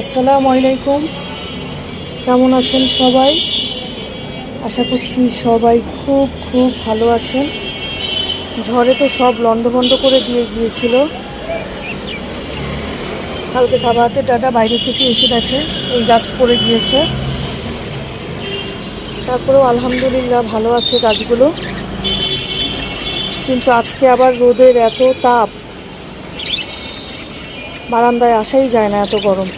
আসসালামু আলাইকুম। কেমন আছেন সবাই? আশা করছি সবাই খুব খুব ভালো আছেন। ঝড়ে তো সব লন্ডভন্ড করে দিয়ে গিয়েছিল। কালকে সাবাহাতের ডাটা বাইরে থেকে এসে দেখে এই গাছ পড়ে গিয়েছে। তারপরেও আলহামদুলিল্লাহ ভালো আছে গাছগুলো। কিন্তু আজকে আবার রোদের এত তাপ। বারান্দায় আসাই যায় না এত গরম।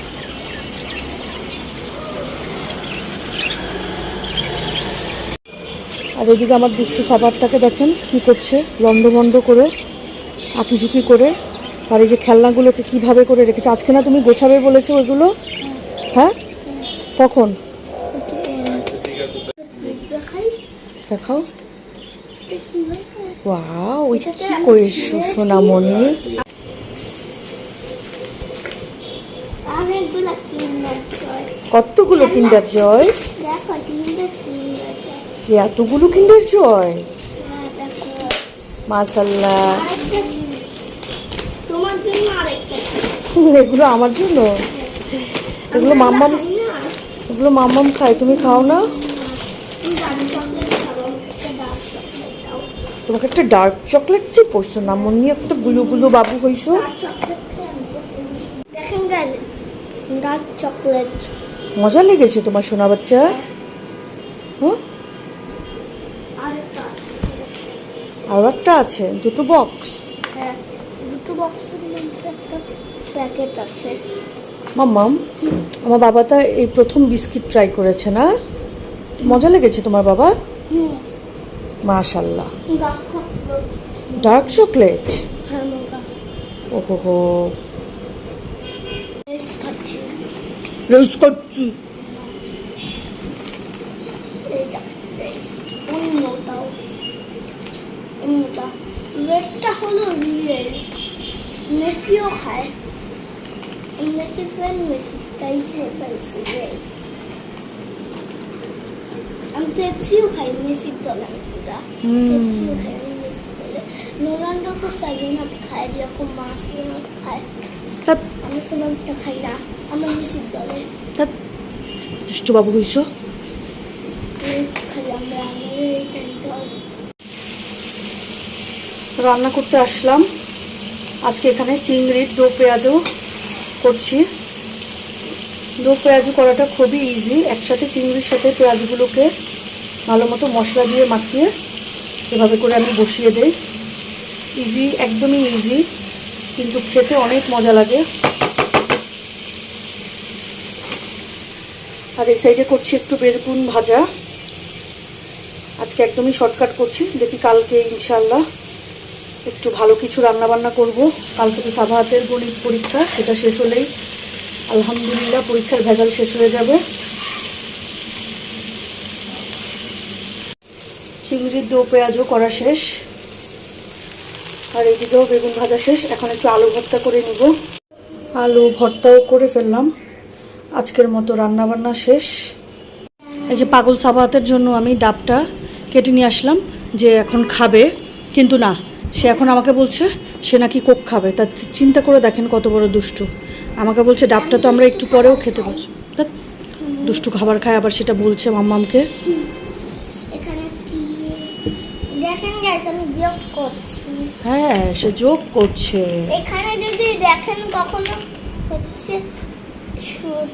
আর ওইদিকে আমার দুষ্টু সাবারটাকে দেখেন কি করছে লন্ডভন্ড করে আঁকিঝুঁকি করে আর এই যে খেলনাগুলোকে কীভাবে করে রেখেছে। আজকে না তুমি গোছাবে বলেছ ওইগুলো? হ্যাঁ? কখন? দেখাও। এটা ওয়াও ওইটা কি করেছ সোনামণি কতগুলো কিন্ডার জয়? দেখো এতগুলো কিন্ডার জয়? আরেকটা এগুলো আমার জন্য? এগুলো মাম্মাম এগুলো মাম্মাম খায় তুমি খাও না? তোমাকে একটা ডার্ক চকলেট যে পড়ছো না মন নিয়ে একটা গুলো গুলো বাবু হইছো। দেখেন ডার্ক চকলেট মজা লেগেছে তোমার সোনা বাচ্চা হ্যাঁ আরেকটা আছে আরও একটা আছে দুটো বক্স হ্যাঁ দুটো বক্সের মধ্যে একটা প্যাকেট আছে। মাম্মাম আমার বাবা তা এই প্রথম বিস্কিট ট্রাই করেছে না? মজা লেগেছে তোমার বাবা? মাশাল্লাহ ডার্ক চকলেট ওহো হো টেস্ট খাচ্ছি। রেড আমি পেপসিও খাই মেসির দলে পুরা হুম। পেপসিও খাই আমি মেসির দলে রোনাল্ডো তো সেভেন আপ খায় যেরকম মাস আমি রান্না করতে আসলাম আজকে এখানে চিংড়ির দো পেঁয়াজও করছি দো পেঁয়াজু করাটা খুবই ইজি একসাথে চিংড়ির সাথে পেঁয়াজগুলোকে ভালো মতো মশলা দিয়ে মাখিয়ে এভাবে করে আমি বসিয়ে দেই। ইজি একদমই ইজি কিন্তু খেতে অনেক মজা লাগে। আর এই সাইডে করছি একটু বেগুন ভাজা। আজকে একদমই শর্টকাট করছি। দেখি কালকে ইনশাল্লাহ একটু ভালো কিছু রান্না বান্না করব। কালকে তো সাভাতের গণিত পরীক্ষা, সেটা শেষ হলেই আলহামদুলিল্লাহ, পরীক্ষার ভেজাল শেষ হয়ে যাবে। চিংড়ির দো পেঁয়াজও করা শেষ। আর এদিকেও বেগুন ভাজা শেষ। এখন একটু আলু ভর্তা করে নিব। আলু ভর্তাও করে ফেললাম। আজকের মতো রান্না বান্না শেষ। এই যে পাগল সাবাতের জন্য আমি ডাবটা কেটে নিয়ে আসলাম, যে এখন খাবে। কিন্তু না, সে এখন আমাকে বলছে, সে নাকি কোক খাবে। তা চিন্তা করে দেখেন কত বড় দুষ্টু। আমাকে বলছে ডাবটা তো আমরা একটু পরেও খেতে পারছি। তা দুষ্টু খাবার খায় আবার সেটা বলছে মাম্মামকে। এখানে দেখেন গাইস আমি করছি। হ্যাঁ সে যোগ করছে। এখানে যদি দেখেন কখনো হচ্ছে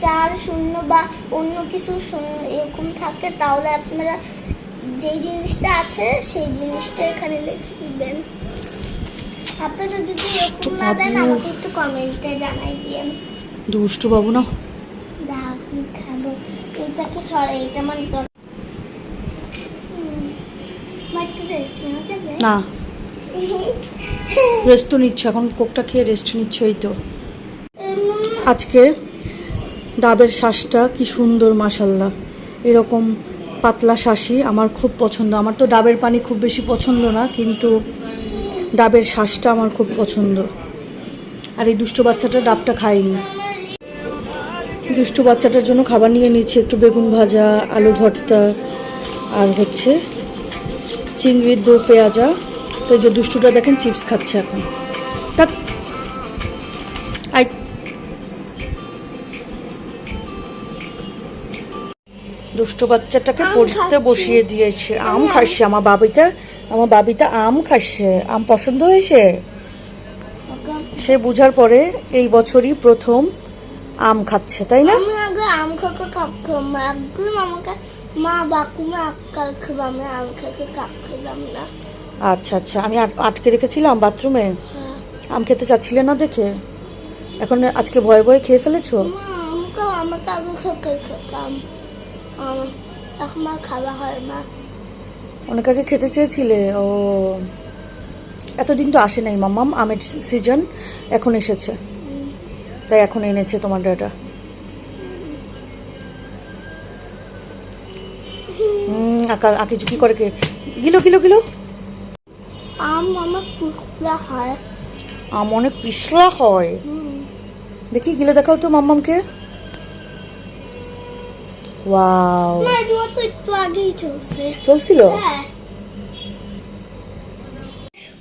চার শূন্য বা অন্য কিছু শূন্য এরকম থাকে তাহলে আপনারা যেই জিনিসটা আছে সেই জিনিসটা এখানে লিখে দিবেন। আপনারা যদি এরকম না দেন আমাকে একটু কমেন্টে জানাই দিয়েন। দুষ্টু বাবু না আমি খাব এইটাকে এটা আমার না। রেস্ট তো নিচ্ছ এখন কোকটা খেয়ে রেস্ট নিচ্ছ এই তো। আজকে ডাবের শ্বাসটা কি সুন্দর মাসাল্লাহ এরকম পাতলা শ্বাসই আমার খুব পছন্দ। আমার তো ডাবের পানি খুব বেশি পছন্দ না কিন্তু ডাবের শ্বাসটা আমার খুব পছন্দ। আর এই দুষ্ট বাচ্চাটা ডাবটা খায়নি। দুষ্ট বাচ্চাটার জন্য খাবার নিয়ে নিয়েছি একটু বেগুন ভাজা, আলু ভর্তা, আর হচ্ছে চিংড়ির দো পেঁয়াজা। তো এই যে দুষ্টুটা দেখেন, চিপস খাচ্ছে এখন। দুষ্ট বাচ্চাটাকে পড়তে বসিয়ে দিয়েছে। আম। খাচ্ছে। আমার বাবিটা আমার বাবিটা আম খাচ্ছে। আম পছন্দ হয়েছে? সে বুঝার পরে এই বছরই প্রথম আম খাচ্ছে তাই না? আমি আগে আম খেতে কাকতাম একদিন আমাকে মা বাকুমা আক্কাল খেলাম আমি কাক খেলাম না। আচ্ছা আচ্ছা। আমি আটকে রেখেছিলাম বাথরুমে? হ্যাঁ। আম খেতে চাচ্ছিলে না দেখে? এখন আজকে ভয়ে ভয়ে খেয়ে ফেলেছো? আমাকে আমাকে আগে খেতে খেতাম। আম এখন আর খাওয়া হয় না। অনেক আগে খেতে চেয়েছিলে ও এতদিন তো আসে নাই মাম্মাম আমের সিজন এখন এসেছে। তাই এখন এনেছে তোমার ডাটা। আকা আকে কি করে কে? গিলো গিলো গিলো। আম আমার কুকুরা হয়। আম অনেক পিছলা হয়। দেখি গিলে দেখাও তো মাম্মামকে। ওয়াও মা এগুলো তো একটু আগেই চলছে চলছিল হ্যাঁ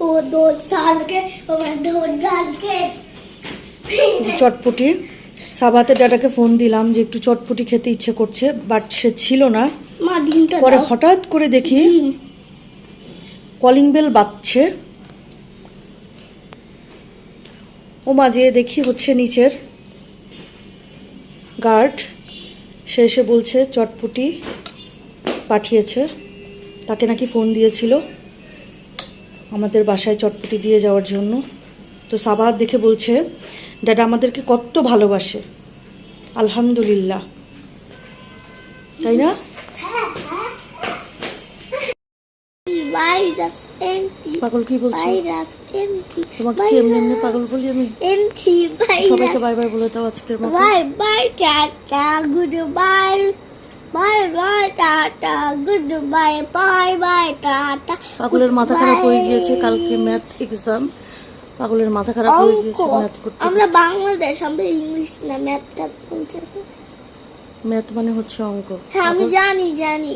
ও দো সাল के ও दो डाल के যে চটপটি সাবাতের ডাটাকে ফোন দিলাম যে একটু চটপটি খেতে ইচ্ছে করছে বাট সে ছিল না মা ডিমটা পরে দাও হঠাৎ করে দেখি ডিম কলিং বেল বাজছে ও মাঝে দেখি হচ্ছে নিচের গার্ড সে এসে বলছে, চটপটি পাঠিয়েছে। তাকে নাকি ফোন দিয়েছিল আমাদের বাসায় চটপটি দিয়ে যাওয়ার জন্য। তো সাবাদ দেখে বলছে ড্যাডা আমাদেরকে কত ভালোবাসে। আলহামদুলিল্লাহ। তাই না? ভাইরাস এন্টি পাগল কি বলছে? তোমাকে কি এমনি এমনি পাগল বলি আমি? সবাইকে বাই বাই বলে দাও আজকের মতো। Bye bye tata goodbye bye bye tata goodbye bye bye tata পাগলের মাথা খারাপ হয়ে গিয়েছে কালকে ম্যাথ এক্সাম পাগলের মাথা খারাপ হয়ে গিয়েছে ম্যাথ করতে। আমরা বাংলাদেশ আমরা ইংলিশ না ম্যাথটা বলতেছি। ম্যাথ মানে হচ্ছে অঙ্ক। হ্যাঁ আমি জানি জানি।